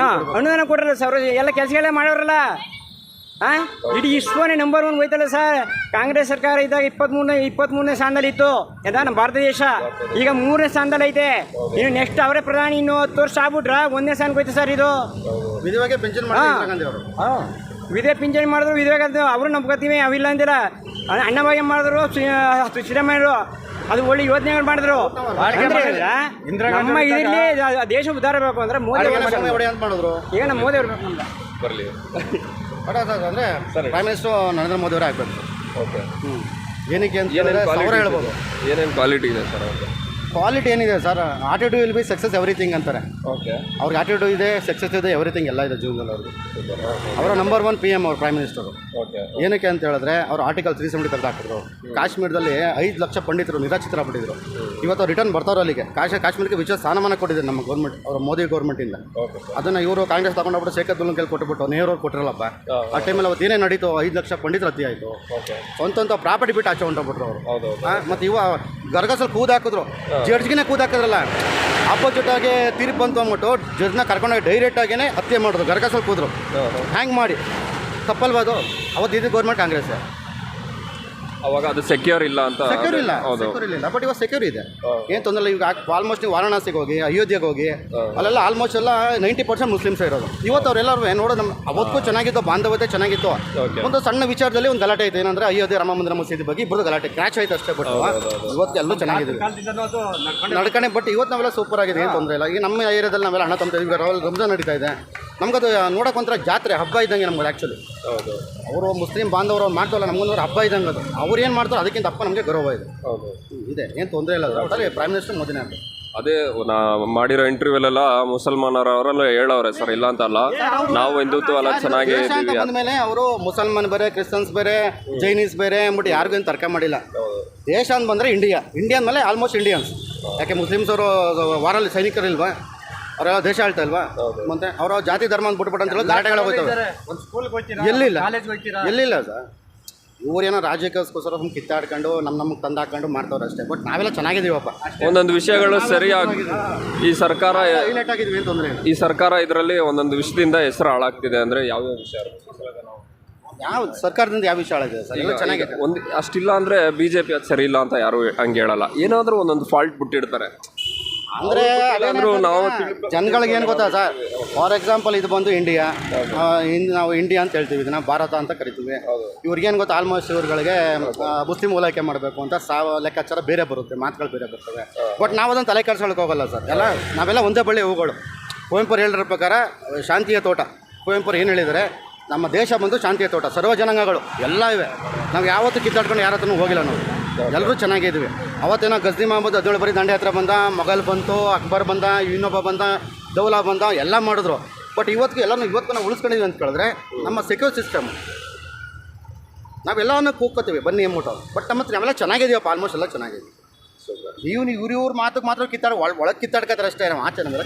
ಹಾಂ ಅನುದಾನ ಕೊಟ್ರಲ್ಲ ಸರ್ ಎಲ್ಲ ಕೆಲಸಗಳೇ ಮಾಡೋರಲ್ಲ? ಹಾಂ ಇಡೀ ಇಸ್ರೋನೇ ನಂಬರ್ ಒನ್ ಹೋಯ್ತಲ್ಲ ಸರ್. ಕಾಂಗ್ರೆಸ್ ಸರ್ಕಾರ ಇದ್ದಾಗ ಇಪ್ಪತ್ತ್ಮೂರನೇ ಇಪ್ಪತ್ತ್ಮೂರನೇ ಸ್ಥಾನದಲ್ಲಿ ಇತ್ತು. ನಮ್ಮ ಭಾರತ ದೇಶ? ಈಗ ಮೂರನೇ ಸ್ಥಾನದಲ್ಲಿ ಐತೆ. ಇನ್ನು ನೆಕ್ಸ್ಟ್ ಅವರೇ ಪ್ರಧಾನಿ ಇನ್ನು ಹತ್ತು ವರ್ಷ ಆಗ್ಬಿಟ್ರ? ಒಂದನೇ ಸ್ಥಾನಕ್ಕೆ ಹೋಯ್ತು ಸರ್ ಇದು. ಹಾಂ. ವಿಧವೆ ಪಿಂಚಣಿ ಮಾಡಿದ್ರು ವಿಧವೆ ಅವರು ನಂಬ್ಕೊತೀವಿ ಅವಿಲ್ಲ ಅಂದಿಲ್ಲ. ಅಣ್ಣ- ಅಣ್ಣಭಾಗ್ಯ ಮಾಡಿದ್ರು ಸಿದ್ದರಾಮಯ್ಯರು ಅದು ಒಳ್ಳೆ ಯೋಜನೆಗಳು ಮಾಡಿದ್ರು? ನಮ್ಮ ಇದರಲ್ಲಿ ದೇಶ ಉದ್ಧಾರ ಬೇಕು ಅಂದ್ರೆ ಮೋದಿ ಏನ ಅಂತ ಮಾಡಿದ್ರು. ನಮ್ಮ ಮೋದಿ ಅವ್ರು ಬೇಕು ನಮ್ಗೆ. ಬರಲಿ. ಅಂದರೆ ಪ್ರೈಮ್ ಮಿನಿಸ್ಟರ್ ನರೇಂದ್ರ ಮೋದಿ ಅವರೇ ಆಗಬೇಕು. ಓಕೆ. ಹ್ಞೂ ಏನಕ್ಕೆ ಅಂತ ಸಾವಿರ ಕ್ವಾಲಿಟಿ ಹೇಳ್ಬೋದು. ಏನೇನು ಕ್ವಾಲಿಟಿ ಇದೆ ಸರ್ ಅವ್ರಿಗೆ ಕ್ವಾಲಿಟಿ ಏನಿದೆ sir attitude will be success everything ಅಂತಾರೆ. ಓಕೆ ಅವ್ರಿಗೆ ಆಟಿಟ್ಯೂಡ್ ಇದೆ ಸಕ್ಸಸ್ ಇದೆ ಎವ್ರಿಥಿಂಗ್ ಎಲ್ಲ ಇದೆ ಜೀವನದಲ್ಲಿ ಅವ್ರಿಗೆ. ಅವರ ನಂಬರ್ ಒನ್ ಪಿ ಎಂ ಅವ್ರು ಪ್ರೈಮ್ ಮಿನಿಸ್ಟರು ಓಕೆ ಏನಕ್ಕೆ ಅಂತ ಹೇಳಿದ್ರೆ ಅವ್ರು ಆರ್ಟಿಕಲ್ ತ್ರೀ ಸೆವೆಂಟಿ ತೆಗೆದು ಹಾಕಿದ್ರು. ಕಾಶ್ಮೀರದಲ್ಲಿ ಐದು ಲಕ್ಷ ಪಂಡಿತರು ನಿರಾಶ್ರಿತರಾಗ್ಬಿಟ್ಟಿದ್ರು ಇವತ್ತು ರಿಟರ್ನ್ ಬರ್ತಾರೋ ಅಲ್ಲಿಗೆ. ಕಾಶ ಕಾಶ್ಮೀರಕ್ಕೆ ವಿಶೇಷ ಸ್ಥಾನಮಾನ ಕೊಟ್ಟಿದೆ ನಮ್ಮ ಗೌರ್ಮೆಂಟ್ ಅವರ ಮೋದಿ ಗೌರ್ಮೆಂಟಿಂದ ಅದನ್ನು ಇವರು ಕಾಂಗ್ರೆಸ್ ತಗೊಂಡೋಗ್ಬಿಟ್ಟು ಶೇಖರ್ ದುಲ್ಲನ್ ಕೇಳಿ ಕೊಟ್ಟುಬಿಟ್ಟು ನೇರ ಅವ್ರು ಕೊಟ್ಟಿರಲ್ಲಪ್ಪ ಆ ಟೈಮಲ್ಲಿ ಅವತ್ತು ಏನೇ ನಡೀತು ಐದು ಲಕ್ಷ ಪಂಡಿತರ ಹತ್ಯೆ ಆಯಿತು. ಸ್ವಂತ ಪ್ರಾಪರ್ಟಿ ಬಿಟ್ಟು ಆಚೆ ಹೊಂಟೋಗ್ಬಿಟ್ರು ಅವರು. ಮತ್ತು ಇವ ಗರ್ಗಸಲ್ಲಿ ಕೂದು ಹಾಕಿದ್ರು ಕೂದಾಕದ್ರಲ್ಲ? ಅಪೋಸಿಟ್ ಆಗಿ ತೀರ್ಪು ಬಂತು ಅಂದ್ಬಿಟ್ಟು ಜಡ್ಜ್ನ ಕರ್ಕೊಂಡೋಗಿ ಡೈರೆಕ್ಟ್ ಆಗಿನೇ ಹತ್ಯೆ ಮಾಡಿದ್ರು. ಗರ್ಗಸಲ್ಲಿ ಕೂದ್ರು. ಹ್ಯಾಂಗ್ ಮಾಡಿ? ತಪ್ಪಲ್ವಾ ಅದು? ಅವತ್ತು ಇದು ಗೌರ್ಮೆಂಟ್ ಕಾಂಗ್ರೆಸ್ ಅವಾಗ ಅದು ಸೆಕ್ಯೂರ್ ಇಲ್ಲ ಅಂತ ಸೆಕ್ಯೂರ್ ಇಲ್ಲ ಹೌದು. ಸೆಕ್ಯೂರ್ ಇಲ್ಲ. ಬಟ್ ಇವಾಗ ಸೆಕ್ಯೂರ್ ಇದೆ. ಏನು ತೊಂದರೆ ಇಲ್ಲ ಈಗ ಆಲ್ಮೋಸ್ಟ್ ನೀವು ವಾರಣಾಸಿಗೆ ಹೋಗಿ ಅಯೋಧ್ಯೆಗೆ ಹೋಗಿ ಅಲ್ಲೆಲ್ಲ ಆಲ್ಮೋಸ್ಟ್ ಎಲ್ಲ ನೈಂಟಿ ಪರ್ಸೆಂಟ್ ಮುಸ್ಲಿಮ್ಸ್ ಇರೋದು. ಇವತ್ತು ಅವರೆಲ್ಲರೂ ನೋಡೋ ನಮ್ಮ ಅವತ್ತು ಚೆನ್ನಾಗಿತ್ತು ಬಾಂಧವ್ಯತೆ ಚೆನ್ನಾಗಿತ್ತು. ಒಂದು ಸಣ್ಣ ವಿಚಾರದಲ್ಲಿ ಒಂದು ಗಲಾಟೆ ಇದೆ. ಏನಂದ್ರೆ ಅಯೋಧ್ಯೆ ರಾಮ ಮಂದಿರ ಮಸೀದಿ ಬಗ್ಗೆ ಇಬ್ಬರು ಗಲಾಟೆ. ಕ್ರ್ಯಾಚ್ ಆಯ್ತು ಅಷ್ಟೇ ಬಟ್ ಇವತ್ತು ಎಲ್ಲೂ ಚೆನ್ನಾಗಿದೆ. ನಡ್ಕಣೆ ಬಟ್ ಇವತ್ತು ನಾವೆಲ್ಲ ಸೂಪರ್ ಆಗಿದೆ ಏನು ತೊಂದರೆ ಇಲ್ಲ. ಈಗ ನಮ್ಮ ಏರಿಯಾದಲ್ಲಿ ನಾವೆಲ್ಲ ಹಣ ತೊಂದರೆ ಈಗ ರಾವಲ್ ರಂಜಾನ್ ನಡೀತಾ ಇದೆ. ನಮ್ಗದು ನೋಡೋಕೆ ಒಂಥರ ಜಾತ್ರೆ ಹಬ್ಬ ಇದ್ದಂಗೆ ನಮ್ಗೆ ಆ್ಯಕ್ಚುಲಿ ಹೌದು. ಅವರು ಮುಸ್ಲಿಂ ಬಾಂಧವರು ಅವ್ರು ಮಾಡ್ತಾವಲ್ಲ ನಮ್ಗೊಂದು ಹಬ್ಬ ಇದ್ದಂಗೆ ಅದು. ಅವ್ರು ಏನು ಮಾಡ್ತಾರೋ ಅದಕ್ಕಿಂತ ಅಪ್ಪ ನಮಗೆ ಗೌರವ ಇದೆ. ಹೌದು. ಇದೆ ಏನು ತೊಂದರೆ ಇಲ್ಲ ಅದು ಪ್ರೈಮ್ ಮಿನಿಸ್ಟರ್ ಮೋದಿನೇ ಅಂತ ಅದೇ ನಾ ಮಾಡಿರೋ ಇಂಟರ್ವ್ಯೂಲೆಲ್ಲ ಮುಸಲ್ಮಾನರು ಅವರೆಲ್ಲ ಹೇಳವ್ರೆ ಸರ್ ಇಲ್ಲ ಅಂತ ಅಲ್ಲ ನಾವು ಹಿಂದುತ್ವ ಎಲ್ಲ ಚೆನ್ನಾಗಿ ಅಂದಮೇಲೆ ಅಂತ ಅವರು ಮುಸಲ್ಮಾನ್ ಬೇರೆ ಕ್ರಿಶ್ಚಿಯನ್ಸ್ ಬೇರೆ ಜೈನೀಸ್ ಬೇರೆ ಅಂದ್ಬಿಟ್ಟು ಯಾರಿಗೂ ಏನು ತರ್ಕ ಮಾಡಿಲ್ಲ. ದೇಶ ಅಂತ ಬಂದರೆ ಇಂಡಿಯಾ ಇಂಡಿಯಾ ಮೇಲೆ ಆಲ್ಮೋಸ್ಟ್ ಇಂಡಿಯನ್ಸ್ ಯಾಕೆ ಮುಸ್ಲಿಮ್ಸ್ ಅವರು ವಾರಲ್ಲಿ ಸೈನಿಕರಿಲ್ವಾ? ಅವರೆಲ್ಲ ದೇಶ ಆಳ್ತಾ ಇಲ್ವಾ? ಮತ್ತೆ ಅವರ ಜಾತಿ ಧರ್ಮ ಅಂತ ಬಿಟ್ಬಿಟ್ಟು ಅಂತ ಹೇಳಿ ಗಲಾಟೆಗಳು ಹೋಗ್ತವೆ. ಎಲ್ಲಿಲ್ಲ? ಎಲ್ಲಿಲ್ಲ ಸರ್. ಇವರೇನೋ ರಾಜಕೀಯಕ್ಕೋಸ್ಕರ ಸುಮ್ಮನೆ ಕಿತ್ತಾಡ್ಕೊಂಡು ನಮ್ಮ ನಮಗೆ ತಂದು ಹಾಕೊಂಡು ಮಾಡ್ತಾವ್ರೆ ಅಷ್ಟೇ. ಬಟ್ ನಾವೆಲ್ಲ ಚೆನ್ನಾಗಿದ್ದೀವಪ್ಪ. ಒಂದೊಂದು ವಿಷಯಗಳು ಸರಿಯಾಗಿ ಈ ಸರ್ಕಾರ ಹೈಲೈಟ್ ಆಗಿದ್ವಿ ಏನು ತೊಂದರೆ ಈ ಸರ್ಕಾರ ಇದರಲ್ಲಿ ಒಂದೊಂದು ವಿಷಯದಿಂದ ಹೆಸರು ಹಾಳಾಗ್ತಿದೆ ಅಂದ್ರೆ ಯಾವ್ಯಾವ ವಿಷಯ ಯಾವ ಸರ್ಕಾರದಿಂದ ಯಾವ ವಿಷಯ ಆಗಿದೆ ಸರ್? ಎಲ್ಲ ಚೆನ್ನಾಗಿದೆ. ಒಂದು ಅಷ್ಟಿಲ್ಲ ಅಂದ್ರೆ ಬಿಜೆಪಿ ಅದು ಸರಿ ಇಲ್ಲ ಅಂತ ಯಾರು ಹಂಗೆ ಹೇಳಲ್ಲ. ಏನಾದರೂ ಒಂದೊಂದು ಫಾಲ್ಟ್ ಬಿಟ್ಟಿರ್ತಾರೆ ಅಂದ್ರೆ ಅದೇನಾದ್ರು ನಾವು ಜನಗಳಿಗೆ ಏನು ಗೊತ್ತಾ ಸರ್? ಫಾರ್ ಎಕ್ಸಾಂಪಲ್ ಇದು ಬಂದು ಇಂಡಿಯಾ ನಾವು ಇಂಡಿಯಾ ಅಂತ ಹೇಳ್ತೀವಿ ಇದನ್ನ ಭಾರತ ಅಂತ ಕರಿತೀವಿ. ಇವ್ರಿಗೇನು ಗೊತ್ತಾ? ಆಲ್ಮೋಸ್ಟ್ ಇವ್ರುಗಳಿಗೆ ಮುಸ್ಲಿಂ ಓಲೈಕೆ ಮಾಡಬೇಕು ಅಂತ ಸಾವ ಲೆಕ್ಕಾಚಾರ ಬೇರೆ ಬರುತ್ತೆ ಮಾತುಗಳು ಬೇರೆ ಬರ್ತವೆ. ಬಟ್ ನಾವು ಅದನ್ನು ತಲೆ ಕೆಡ್ಸೋಳಕ್ಕೆ ಹೋಗಲ್ಲ ಸರ್. ಎಲ್ಲ ನಾವೆಲ್ಲ ಒಂದೇ ಬಳ್ಳಿ ಹೂಗಳು. ಕುವೆಂಪುರ್ ಹೇಳಿರೋ ಪ್ರಕಾರ ಶಾಂತಿಯ ತೋಟ. ಕುವೆಂಪುರ್ ಏನು ಹೇಳಿದರೆ? ನಮ್ಮ ದೇಶ ಬಂದು ಶಾಂತಿಯ ತೋಟ ಸರ್ವ ಜನಾಂಗಗಳು ಎಲ್ಲ ಇವೆ. ನಾವು ಯಾವತ್ತೂ ಕಿತ್ತಾಡ್ಕೊಂಡು ಯಾರ ಹತ್ರನೂ ಹೋಗಿಲ್ಲ ನಾವು. ಎಲ್ಲರೂ ಚೆನ್ನಾಗಿದ್ವಿ ಅವತ್ತೇನೋ ಗಜ್ನಿ ಮಹಮ್ಮದ್ ಹದಿನೇಳು ಬರೀ ದಂಡೆ ಹತ್ರ ಬಂದ ಮೊಘಲ್ ಬಂತು, ಅಕ್ಬರ್ ಬಂದ, ಇನ್ನೊಬ್ಬ ಬಂದ, ದೌಲಾ ಬಂದ, ಎಲ್ಲ ಮಾಡಿದ್ರು. ಬಟ್ ಇವತ್ತಿಗೂ ಎಲ್ಲನೂ ಇವತ್ತು ನಾವು ಉಳಿಸ್ಕೊಂಡಿದ್ವಿ ಅಂತ ಕೇಳಿದ್ರೆ ನಮ್ಮ ಸೆಕ್ಯೂರ್ ಸಿಸ್ಟಮ್ ನಾವೆಲ್ಲವನ್ನು ಕೂಗ್ಕೋತೀವಿ ಬನ್ನಿ ಎಂಬಿಟ್ಟು ಬಟ್ ನಮ್ಮ ಹತ್ರ ನಾವೆಲ್ಲ ಚೆನ್ನಾಗಿದೀವಪ್ಪ ಆಲ್ಮೋಸ್ಟ್ ಎಲ್ಲ ಚೆನ್ನಾಗಿದೆ ನೀವು ಇವ್ರು ಇವ್ರ ಮಾತು ಮಾತ್ರ ಕಿತ್ತಾಡ ಒಳಗೆ ಕಿತ್ತಾಡ್ಕತ್ತಾರೆ ಅಷ್ಟೇ ನಾವು ಆಚೆ ಚೆನ್ನಾಗಿದೆ